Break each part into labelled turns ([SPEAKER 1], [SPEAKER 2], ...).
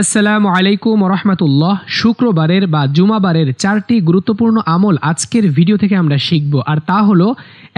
[SPEAKER 1] আসসালামু আলাইকুম রহমতুল্লাহ শুক্রবারের বা জুমাবারের চারটি গুরুত্বপূর্ণ আমল আজকের ভিডিও থেকে আমরা শিখব, আর তা হলো,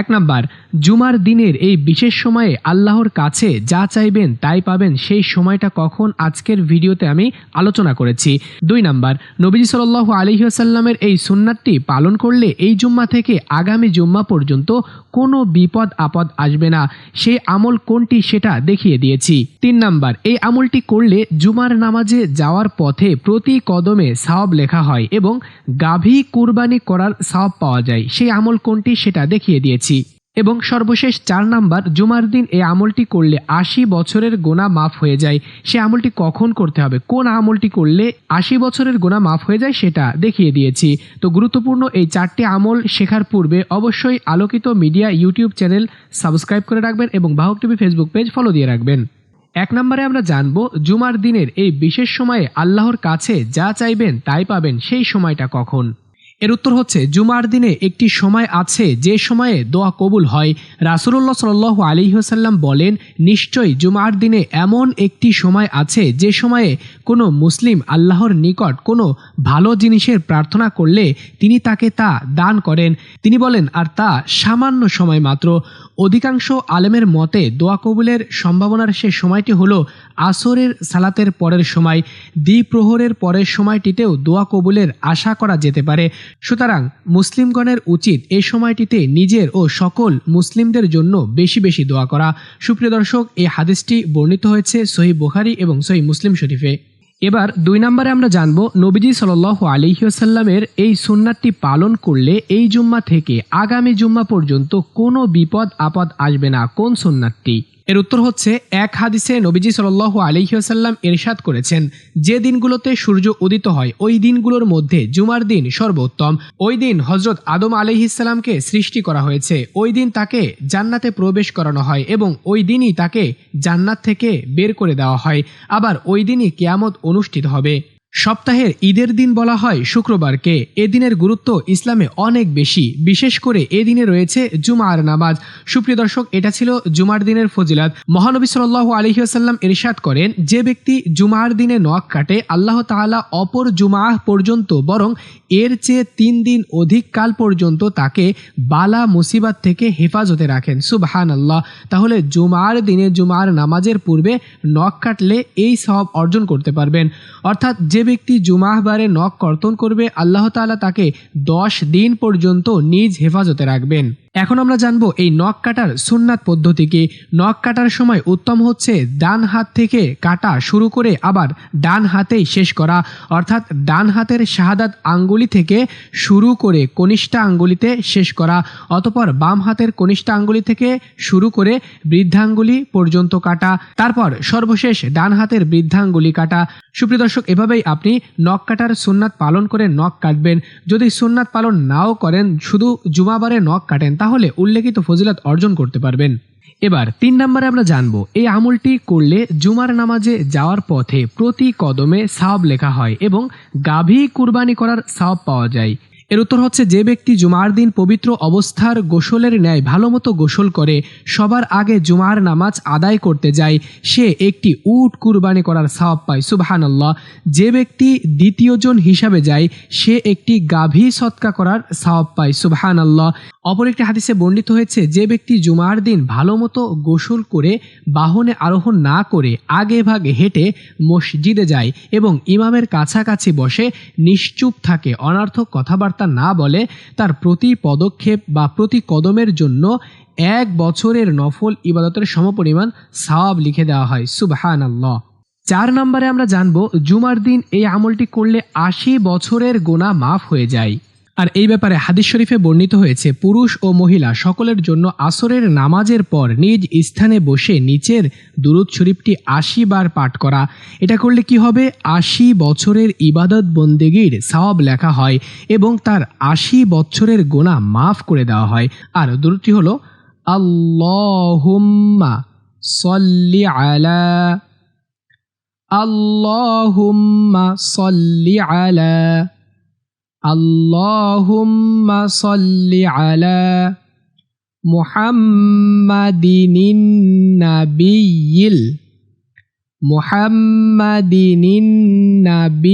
[SPEAKER 1] এক নাম্বার, জুমার দিনের এই বিশেষ সময়ে আল্লাহর কাছে যা চাইবেন তাই পাবেন, সেই সময়টা কখন আজকের ভিডিওতে আমি আলোচনা করেছি। দুই নাম্বার, নবীজি সাল আলহিহাসাল্লামের এই সুন্নাতটি পালন করলে এই জুম্মা থেকে আগামী জুম্মা পর্যন্ত কোনো বিপদ আপদ আসবে না। সেই আমল কোনটি সেটা দেখিয়ে দিয়েছি। তিন নাম্বার, এই আমলটি করলে জুমার নামাজে যাওয়ার পথে প্রতি কদমে সাওয়াব লেখা হয় এবং গাভী কুরবানি করার সাওয়াব পাওয়া যায়। সেই আমল কোনটি সেটা দেখিয়ে দিয়েছি। এবং সর্বশেষ চার নাম্বার, জুমার দিন এই আমলটি করলে আশি বছরের গোনা মাফ হয়ে যায়। সে আমলটি কখন করতে হবে? কোন আমলটি করলে আশি বছরের গোনা মাফ হয়ে যায় সেটা দেখিয়ে দিয়েছি। তো গুরুত্বপূর্ণ এই চারটি আমল শেখার পূর্বে অবশ্যই আলোকিত মিডিয়া ইউটিউব চ্যানেল সাবস্ক্রাইব করে রাখবেন এবং বাহক টিভি ফেসবুক পেজ ফলো দিয়ে রাখবেন। এক নম্বরে আমরা জানব, জুমার দিনের এই বিশেষ সময়ে আল্লাহর কাছে যা চাইবেন তাই পাবেন, সেই সময়টা কখন? এর উত্তর হচ্ছে, জুমার দিনে একটি সময় আছে, যে সময়ে দোয়া কবুল হয়। রাসুল্লাহ সাল আলী হাসাল্লাম বলেন, নিশ্চয়ই জুমার দিনে এমন একটি সময় আছে, যে সময়ে কোনো মুসলিম আল্লাহর নিকট কোনো ভালো জিনিসের প্রার্থনা করলে তিনি তাকে তা দান করেন। তিনি বলেন, আর তা সামান্য সময় মাত্র। অধিকাংশ আলেমের মতে, দোয়া কবুলের সম্ভাবনার সে সময়টি হলো আসরের সালাতের পরের সময়। দ্বিপ্রহরের পরের সময়টিতেও দোয়া কবুলের আশা করা যেতে পারে। সুতরাং মুসলিমগণের উচিত এই সময়টিতে নিজের ও সকল মুসলিমদের জন্য বেশি বেশি দোয়া করা। সুপ্রিয় দর্শক, এই হাদিসটি বর্ণিত হয়েছে সহি বুখারি এবং সহি মুসলিম শরীফে। এবার দুই নম্বরে আমরা জানব, নবীজি সাল আলিহাসাল্লামের এই সুন্নাতটি পালন করলে এই জুম্মা থেকে আগামী জুম্মা পর্যন্ত কোনো বিপদ আপদ আসবে না। কোন সুন্নাতটি? এর উত্তর হচ্ছে, এক হাদিসে নবীজি সাল আলহিহাসাল্লাম এরশাদ করেছেন, যে দিনগুলোতে সূর্য উদিত হয়, ওই দিনগুলোর মধ্যে জুমার দিন সর্বোত্তম। ওই দিন হজরত আদম আলহিসাল্লামকে সৃষ্টি করা হয়েছে, ওই দিন তাকে জান্নাতে প্রবেশ করানো হয় এবং ওই দিনই তাকে জান্নাত থেকে বের করে দেওয়া হয়। আবার ওই দিনই কেয়ামত অনুষ্ঠিত হবে। সপ্তাহের ঈদের দিন বলা হয় শুক্রবারকে। এদিনের গুরুত্ব ইসলামে অনেক বেশি। বিশেষ করে এ দিনে রয়েছে জুমার নামাজ। সুপ্রিয় দর্শক, এটা ছিল জুমার দিনের ফজিলাত। মহানবী সাল আলহিহাসাল্লাম এরশাদ করেন, যে ব্যক্তি জুমার দিনে নখ কাটে, আল্লাহ তাআলা অপর জুমাহ পর্যন্ত বরং এর চেয়ে তিন দিন অধিক কাল পর্যন্ত তাকে বালা মুসিবাত থেকে হেফাজতে রাখেন। সুবহান আল্লাহ তাহলে জুমার দিনে জুমার নামাজের পূর্বে নখ কাটলে এই সব অর্জন করতে পারবেন। অর্থাৎ যে ব্যক্তি জুমাহবারে নখ কর্তন করবে আল্লাহ তাআলা তাকে দশ দিন পর্যন্ত নিজ হেফাজতে রাখবেন। এখন আমরা জানব এই নখ কাটার সুন্নাত পদ্ধতিকে নখ কাটার সময় উত্তম হচ্ছে ডান হাত থেকে কাটা শুরু করে আবার ডান হাতেই শেষ করা। অর্থাৎ ডান হাতের শাহাদাত আঙ্গুলি থেকে শুরু করে কনিষ্ঠা আঙ্গুলিতে শেষ করা। অতপর বাম হাতের কনিষ্ঠা আঙ্গুলি থেকে শুরু করে বৃদ্ধাঙ্গুলি পর্যন্ত কাটা। তারপর সর্বশেষ ডান হাতের বৃদ্ধাঙ্গুলি কাটা। সুপ্রিয় দর্শক, এভাবেই আপনি নখ কাটার সুন্নাত পালন করে নখ কাটবেন। যদি সুন্নাত পালন নাও করেন, শুধু জুমাবারে নখ কাটেন তাহলে উল্লেখিত ফজিলত অর্জন করতে পারবেন। এবার তিন নম্বরে আমরা জানব, এই আমলটি করলে জুমার নামাজে যাওয়ার পথে প্রতি কদমে সাব লেখা হয় এবং গাভী কুরবানি করার সাব পাওয়া যায়। এর উত্তর হচ্ছে, যে ব্যক্তি জুমার দিন পবিত্র অবস্থার গোসলের ন্যায় ভালোমতো গোসল করে, সবার আগে জুমার নামাজ আদায় করতে যায়, সে একটি উট কুরবানি করার সাওয়াব পায়। সুবহান আল্লাহ যে ব্যক্তি দ্বিতীয়জন হিসাবে যায়, সে একটি গাভী সৎকা করার সাওয়াব পায়। সুবহান আল্লাহ অপর একটি হাদিসে বর্ণিত হয়েছে, যে ব্যক্তি জুমার দিন ভালোমতো গোসল করে, বাহনে আরোহণ না করে, আগে ভাগে হেঁটে মসজিদে যায় এবং ইমামের কাছাকাছি বসে, নিশ্চুপ থাকে, অনার্থক কথাবার্তা না বলে তার প্রতি পদক্ষেপ বা প্রতি কদমের জন্য এক বছরের নফল ইবাদতের সমপরিমাণ সাওয়াব লিখে দেওয়া হয়। সুবহান আল্লাহ চার নম্বরে আমরা জানব, জুমার দিন এই আমলটি করলে আশি বছরের গোনা মাফ হয়ে যায়। আর এই ব্যাপারে হাদিস শরীফে বর্ণিত হয়েছে, পুরুষ ও মহিলা সকলের জন্য আসরের নামাজের পর নিজ স্থানে বসে নিচের দুরুদ শরীফটি আশি বার পাঠ করা। এটা করলে কি হবে? আশি বছরের ইবাদত বন্দেগীর সওয়াব লেখা হয় এবং তার আশি বছরের গোনা মাফ করে দেওয়া হয়। আর দুরুদটি হলো, আল্লাহুম্মা সল্লি আলা আল্লাহুম্মা সল্লি আলা اللهم صل على محمد النبي محمد النبي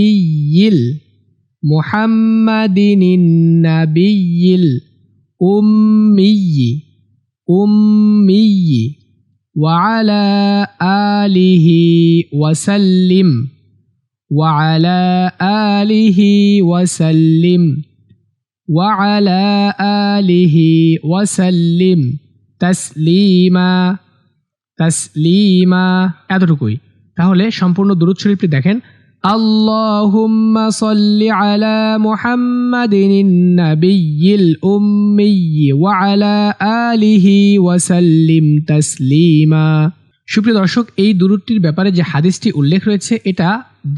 [SPEAKER 1] محمد النبي الأمي أمي وعلى آله وسلم. وعلى آله وسلم وعلى آله وسلم تسليما تسليما এতটুকুই তাহলে সম্পূর্ণ দুরূদ শরীফটি দেখেন আল্লাহুম্মা সাল্লি আলা মুহাম্মাদিন নাবিয়্যিল উম্মি ওয়া আলা আলিহি ওয়া সাল্লিম তাসলিমা সুপ্রিয় দর্শক, এই দুরুদটির ব্যাপারে যে হাদিসটি উল্লেখ রয়েছে, এটা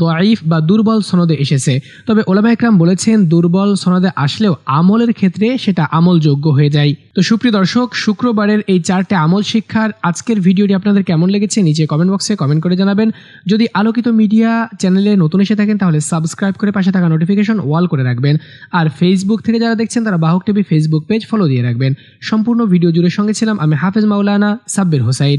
[SPEAKER 1] দয়ীফ বা দুর্বল সনদে এসেছে। তবে ওলামা একরাম বলেছেন, দুর্বল সনদে আসলেও আমলের ক্ষেত্রে সেটা আমলযোগ্য হয়ে যায়। তো সুপ্রিয় দর্শক, শুক্রবারের এই চারটে আমল শিক্ষার আজকের ভিডিওটি আপনাদের কেমন লেগেছে নিচে কমেন্ট বক্সে কমেন্ট করে জানাবেন। যদি আলোকিত মিডিয়া চ্যানেলে নতুন এসে থাকেন, তাহলে সাবস্ক্রাইব করে পাশে থাকা নোটিফিকেশন ওয়াল করে রাখবেন। আর ফেসবুক থেকে যারা দেখছেন, তারা বাহক টিভি ফেসবুক পেজ ফলো দিয়ে রাখবেন। সম্পূর্ণ ভিডিও জুড়ে সঙ্গে ছিলাম আমি হাফেজ মাওলানা সাব্বির হোসাইন।